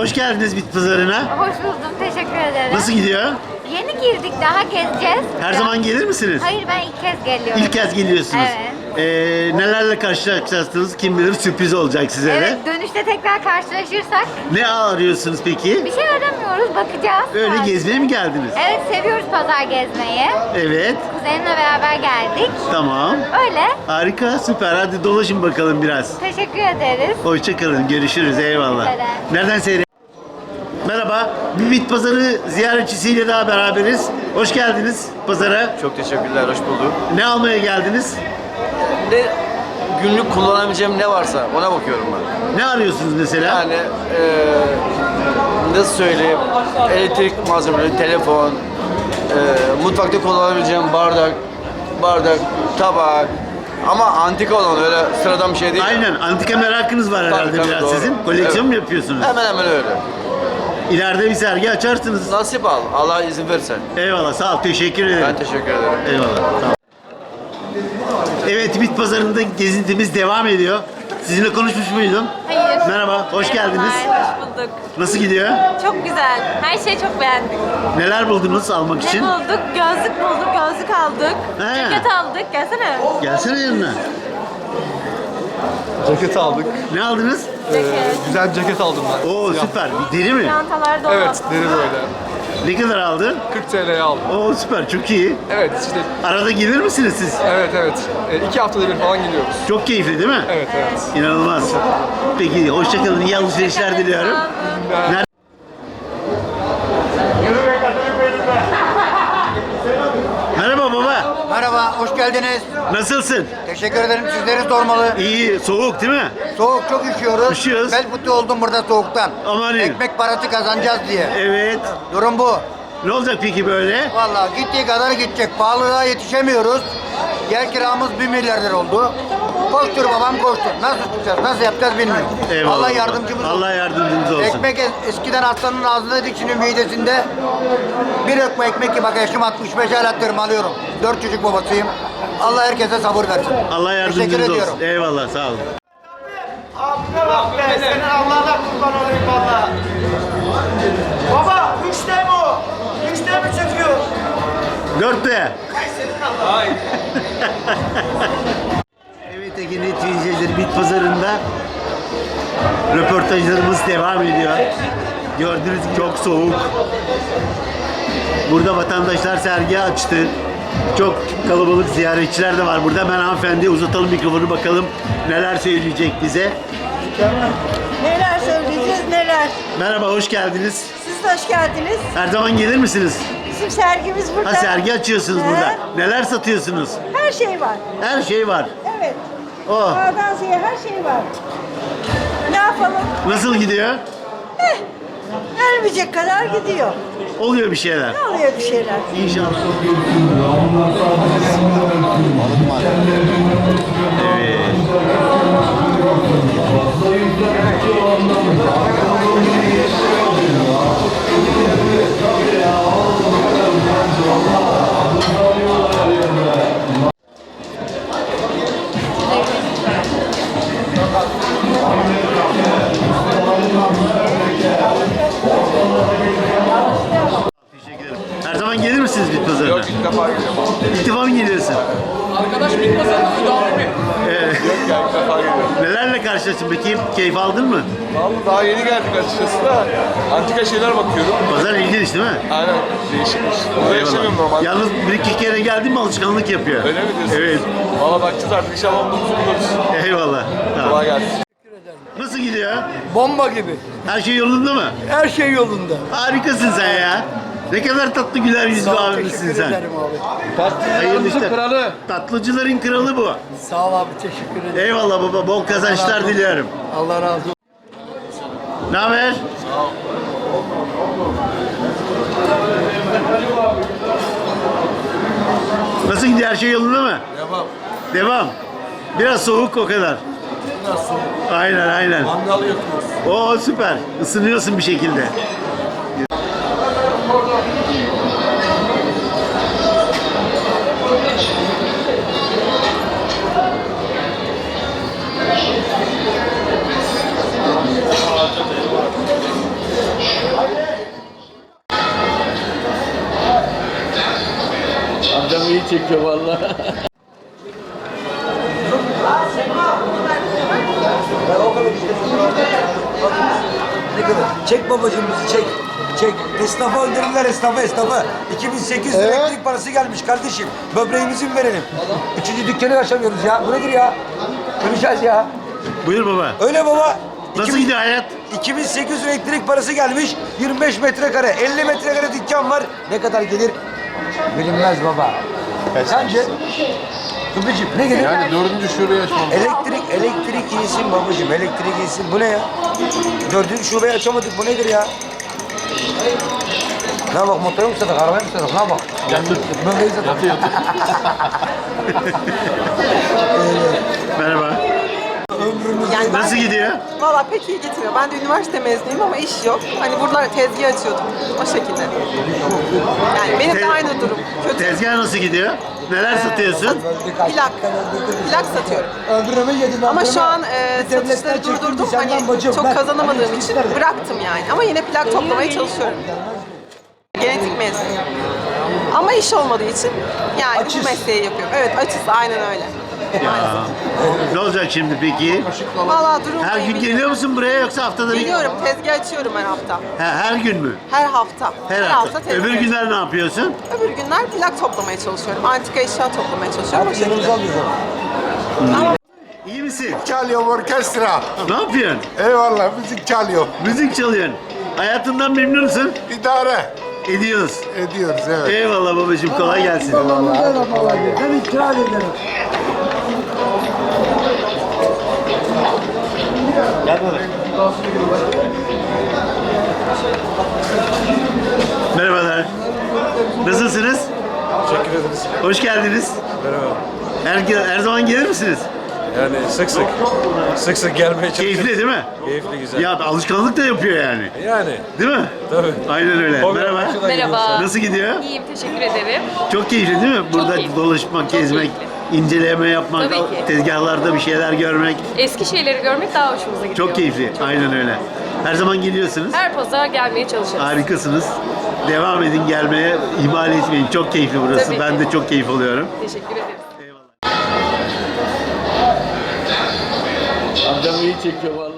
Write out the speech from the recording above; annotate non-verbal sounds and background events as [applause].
Hoş geldiniz bit pazarına. Hoş buldum, teşekkür ederim. Nasıl gidiyor? Yeni girdik, daha gezeceğiz. Her zaman gelir misiniz? Hayır, ben ilk kez geliyorum. İlk kez geliyorsunuz. Evet. Ee, nelerle karşılaşacaksınız kim bilir sürpriz olacak size de. Evet, dönüşte tekrar karşılaşırsak Ne arıyorsunuz peki? bir şey aramıyoruz, bakacağız. Öyle sadece. gezmeye mi geldiniz? Evet, seviyoruz pazar gezmeyi. Evet. Kuzenimle beraber geldik. Tamam. Öyle. Harika, süper. Hadi dolaşın bakalım biraz. Teşekkür ederiz. Hoşçakalın, görüşürüz. Eyvallah. Selam. Nereden seyre? Merhaba, bir bit pazarı ziyaretçisiyle daha beraberiz. Hoş geldiniz pazara. Çok teşekkürler, hoş bulduk. Ne almaya geldiniz? Ne günlük kullanabileceğim ne varsa ona bakıyorum ben. Ne arıyorsunuz mesela? Yani eee nasıl söyleyeyim, elektrik malzemeleri, telefon, eee, mutfakta kullanabileceğim bardak, bardak, tabak ama antika olan öyle sıradan bir şey değil. Aynen, antika merakınız var herhalde tabii, biraz doğru. sizin. Koleksiyon mu Evet. yapıyorsunuz? Hemen hemen öyle. İleride bir sergi açarsınız. Nasip al, Allah izin verirse. Eyvallah, sağ ol. Teşekkür ederim. Ben teşekkür ederim. Eyvallah. Tamam. Evet, bit pazarında gezintimiz devam ediyor. Sizinle konuşmuş muydum? Hayır. Merhaba, hoş geldiniz. Hoş bulduk. Nasıl gidiyor? Çok güzel. Her şeyi çok beğendik. Neler buldunuz almak Ne için? bulduk? Gözlük bulduk, gözlük aldık. He. Ceket aldık. Gelsene. Gelsene yanına. Ceket aldık. Ne aldınız? Ceket. Güzel bir ceket aldım ben. Oo Siyah. süper. Deri mi? Çantalar dolu. Evet, deri böyle. Ne kadar aldın? 40 TL'ye aldım. Oo süper, çok iyi. Evet, işte Arada gelir misiniz siz? evet evet. E, iki haftada bir falan gidiyoruz. Çok keyifli değil mi? Evet evet. İnanılmaz. Peki, hoşçakalın. İyi alışverişler diliyorum. Nerede? Merhaba baba. Merhaba, hoş geldiniz. Nasılsın? Teşekkür ederim. Sizleri sormalı. İyi, soğuk değil mi? Soğuk çok üşüyoruz. Üşüyoruz. Bel fıtığı oldum burada soğuktan. Aman iyi. Ekmek parası kazanacağız diye. Evet. Durum bu. Ne olacak peki böyle? Vallahi gittiği kadar gidecek. Pahalılığa yetişemiyoruz. Yer kiramız 1 milyar lira oldu. Koştur babam koştur. Nasıl tutacağız, nasıl yapacağız bilmiyorum. Eyvallah. Allah yardımcımız olsun. Allah yardımcınız olsun. Ekmek es- eskiden aslanın ağzındaydı şimdi midesinde. Bir lokma ekmek ki bak yaşım 65 hala tırmalıyorum. Dört çocuk babasıyım. Allah herkese sabır versin. Allah Teşekkür yardımcınız ediyorum. olsun. Eyvallah, sağ olun. Abime bak be, senin Allah'ına kurban olayım valla. Baba, üçte mi o? Üçte mi çıkıyor? Dörtte. [laughs] evet Ege Net izleyicileri bit pazarında röportajlarımız devam ediyor. Gördüğünüz gibi çok soğuk. Burada vatandaşlar sergi açtı. Çok kalabalık ziyaretçiler de var burada. Ben hanımefendiye uzatalım mikrofonu bakalım neler söyleyecek bize. Neler söyleyeceğiz neler. Merhaba, hoş geldiniz. Siz de hoş geldiniz. Her zaman gelir misiniz? Bizim sergimiz burada. Ha sergi açıyorsunuz He. burada. Neler satıyorsunuz? Her şey var. Her şey var. Evet. Oh, A'dan Z'ye her şey var. Ne yapalım? nasıl gidiyor? Gelmeyecek kadar gidiyor. Oluyor bir şeyler. Ne oluyor bir şeyler? İnşallah. Evet. Defa mı geliyorsun? Arkadaş bir pazarda müdahale mi? Evet. Yok ya ilk defa geliyorum. Nelerle karşılaştın peki? Keyif aldın mı? Vallahi daha yeni geldik açıkçası da antika şeyler bakıyorum. Pazar ilginç değil mi? Aynen değişikmiş. Burada yaşamıyorum normalde. Yalnız bir iki kere geldim mi alışkanlık yapıyor. Öyle mi diyorsun? Evet. Valla bakacağız artık inşallah olduğumuzu buluruz. Eyvallah. Tamam. Kolay gelsin. Nasıl gidiyor? Bomba gibi. Her şey yolunda mı? Her şey yolunda. Harikasın sen ya. Ne kadar tatlı güler yüzlü abimsin sen. abi. Hayırlı işler. kralı. Tatlıcıların kralı bu. Sağ ol abi, teşekkür ederim. Eyvallah baba. Bol kazançlar diliyorum. Allah razı olsun. Ne haber? Nasıl gidiyor? Her şey yolunda mı? Devam. Devam. Biraz soğuk o kadar. Nasıl? Aynen aynen. Mangal yapıyoruz. Oo süper. Isınıyorsun bir şekilde. Adam iyi çekiyor valla. [laughs] Çek babacığım bizi çek. Çek. Esnafa öldürdüler esnafa esnafa. 2800 lira elektrik parası gelmiş kardeşim. Böbreğimizi mi verelim? Üçüncü dükkanı açamıyoruz ya. Bu nedir ya? Öleceğiz ya. Buyur baba. Öyle baba. Nasıl 2000 gidiyor hayat? 2800 lira elektrik parası gelmiş. 25 metrekare, 50 metrekare dükkan var. Ne kadar gelir? Bilinmez baba. Sence? Kıbrıcığım ne gelir? Yani dördüncü şubeyi açmam. Elektrik, elektrik iyisin babacığım, elektrik iyisin. Bu ne ya? Dördüncü şubeyi açamadık, bu nedir ya? Ne bak motoru mu satak, arabayı mı satak, ne bak? Yatır. Böbreği satak. Yatı yatı. [laughs] Merhaba. Yani ben, Nasıl gidiyor? Valla pek iyi gitmiyor. Ben de üniversite mezunuyum ama iş yok. Hani burada tezgah açıyordum. O şekilde. Yani benim de Te- aynı durum. Kötü. Tezgah nasıl gidiyor? Neler satıyorsun? Plak. Plak satıyorum. Öldürme. Ama şu an e, satışları durdurdum. Hani çok kazanamadığım için bıraktım yani. Ama yine plak toplamaya çalışıyorum. Genetik mezunuyum. Ama iş olmadığı için yani bu mesleği yapıyorum. Evet açız aynen öyle. Ya. Ne olacak şimdi peki? Valla durumdayım. Her gün bilmiyorum. geliyor musun buraya yoksa haftada bir? Geliyorum. Tezgah açıyorum her hafta. Ha, her gün mü? Her hafta. Her, hafta. tezgah Öbür günler ne yapıyorsun? Öbür günler plak toplamaya çalışıyorum. Antika eşya toplamaya çalışıyorum. Şekilde. İyi misin? Çalıyorum orkestra. Ne yapıyorsun? Eyvallah müzik çalıyor. Müzik çalıyorsun. Hayatından memnun musun? İdare Ediyoruz. ediyoruz evet. Eyvallah babacığım kolay gelsin. Ben itiraz ederim. Gel. Merhabalar. Nasılsınız? Teşekkür ederiz. Hoş geldiniz. Merhaba. Her, her zaman gelir misiniz? Yani sık sık, sık sık gelmeye çalışıyoruz. Keyifli değil mi? Keyifli, güzel. Ya alışkanlık da yapıyor yani. Yani. Değil mi? Tabii. Aynen öyle. Hobi Merhaba. Merhaba. Nasıl gidiyor? İyiyim, teşekkür ederim. Çok keyifli değil mi? Burada keyifli. dolaşmak, Çok gezmek, inceleme yapmak, Tabii ki. tezgahlarda bir şeyler görmek. Eski şeyleri görmek daha hoşumuza gidiyor. Çok keyifli. Aynen öyle. Her zaman geliyorsunuz. Her pazar gelmeye çalışırız. Harikasınız. Devam edin gelmeye, ihmal etmeyin. Çok keyifli burası. Tabii ben ki. de çok keyif alıyorum. Teşekkür ederiz. Eyvallah. Amcam iyi çekiyor.